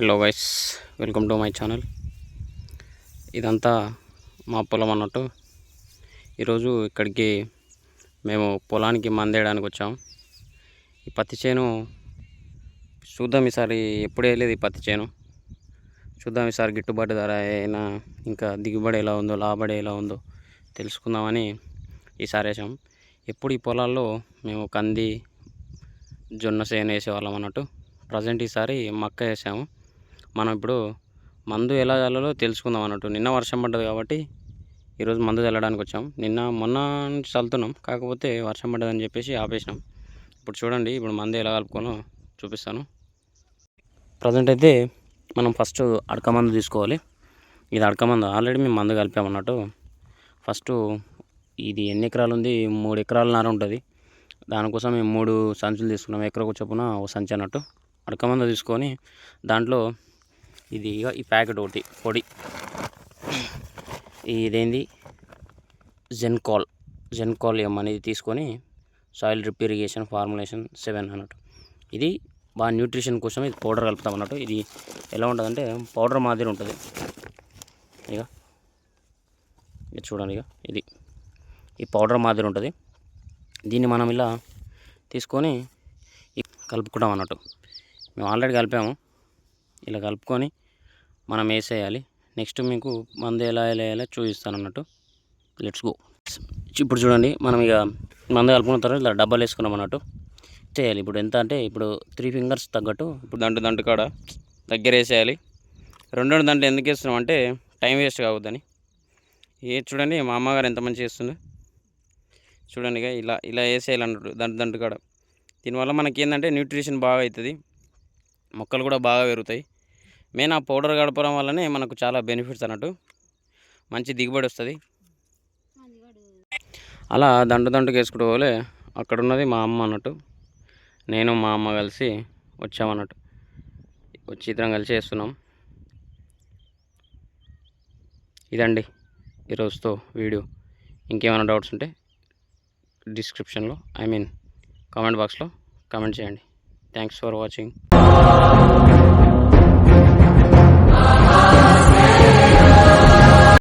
Hello guys welcome to my channel ఇదంతా మా పొలం అన్నట్టు. ఈరోజు ఇక్కడికి మేము పొలానికి మందేయడానికి వచ్చాం. ఈ పత్తి చేను చూద్దాం ఈసారి ఎప్పుడు వేయలేదు ఈ పత్తి చేను. చూద్దాం ఈసారి గిట్టుబాటు ధర అయినా ఇంకా దిగుబడి ఎలా ఉందో లాభడి ఎలా ఉందో తెలుసుకుందామని ఈసారి వేసాం. ఎప్పుడు ఈ పొలాల్లో మేము కంది జొన్న చేను వేసేవాళ్ళం అన్నట్టు. ప్రజెంట్ ఈసారి మక్క వేసాము. మనం ఇప్పుడు మందు ఎలా చల్లాలో తెలుసుకుందాం అన్నట్టు. నిన్న వర్షం పడ్డది కాబట్టి ఈరోజు మందు చల్లడానికి వచ్చాం. నిన్న మొన్న నుంచి చల్లుతున్నాం. కాకపోతే వర్షం పడ్డదని చెప్పేసి ఆపేసినాం. ఇప్పుడు చూడండి ఇప్పుడు మందు ఎలా కలుపుకోనో చూపిస్తాను. ప్రజెంట్ అయితే మనం ఫస్ట్ అడక మందు తీసుకోవాలి. ఇది అడక మందు. ఆల్రెడీ మేము మందు కలిపామన్నట్టు ఫస్ట్ ఇది ఎన్ని ఎకరాలు ఉంది? మూడు ఎకరాల నార ఉంటుంది. దానికోసం మేము మూడు సంచులు తీసుకున్నాం. ఎకరకు చొప్పున ఒక సంచి అన్నట్టు. అడక మందు తీసుకొని దాంట్లో ఇది ఇగో ఈ ప్యాకెట్ ఒకటి పొడి. ఇదేంది? జెన్కాల్ జెన్కాల్ ఎం అనేది తీసుకొని soil drip irrigation formulation seven అన్నట్టు. ఇది బాగా న్యూట్రిషన్ కోసం ఇది పౌడర్ కలుపుతాం అన్నట్టు. ఇది ఎలా ఉంటుందంటే పౌడర్ మాదిరి ఉంటుంది. ఇక ఇది చూడండి ఇక ఇది ఈ పౌడర్ మాదిరి ఉంటుంది. దీన్ని మనం ఇలా తీసుకొని కలుపుకుంటాం అన్నట్టు. మేము ఆల్రెడీ కలిపాము. ఇలా కలుపుకొని మనం వేసేయాలి. నెక్స్ట్ మీకు మందు ఎలా ఎలా వేయాలో చూపిస్తాను అన్నట్టు. Let's go. ఇప్పుడు చూడండి మనం ఇక మందు కలుపుకున్న తర్వాత ఇలా డబ్బాలు వేసుకున్నాం అన్నట్టు. చేయాలి. ఇప్పుడు ఎంత అంటే ఇప్పుడు త్రీ ఫింగర్స్ తగ్గట్టు ఇప్పుడు దంటు దంటు కాడ దగ్గర వేసేయాలి. రెండు రెండు ఎందుకు వేస్తున్నాం అంటే టైం వేస్ట్ కావద్దని. ఏ చూడండి మా అమ్మగారు ఎంత మంచి చేస్తుంది. చూడండి ఇక ఇలా ఇలా వేసేయాలి అన్నట్టు దంటు దంటు కాడ. దీనివల్ల మనకి ఏంటంటే న్యూట్రిషన్ బాగా అవుతుంది. మొక్కలు కూడా బాగా పెరుగుతాయి. మెయిన్ ఆ పౌడర్ గడపడం వల్లనే మనకు చాలా బెనిఫిట్స్ అన్నట్టు. మంచి దిగుబడి వస్తుంది. అలా దండు దండుకు వేసుకుంటూ పోలే అక్కడ ఉన్నది మా అమ్మ అన్నట్టు. నేను మా అమ్మ కలిసి వచ్చామన్నట్టు వచ్చి ఇద్దరం కలిసి వేస్తున్నాం ఇదండి ఈరోజుతో వీడియో. ఇంకేమైనా డౌట్స్ ఉంటే డిస్క్రిప్షన్లో ఐ మీన్ కామెంట్ బాక్స్లో కామెంట్ చేయండి. Thanks for watching.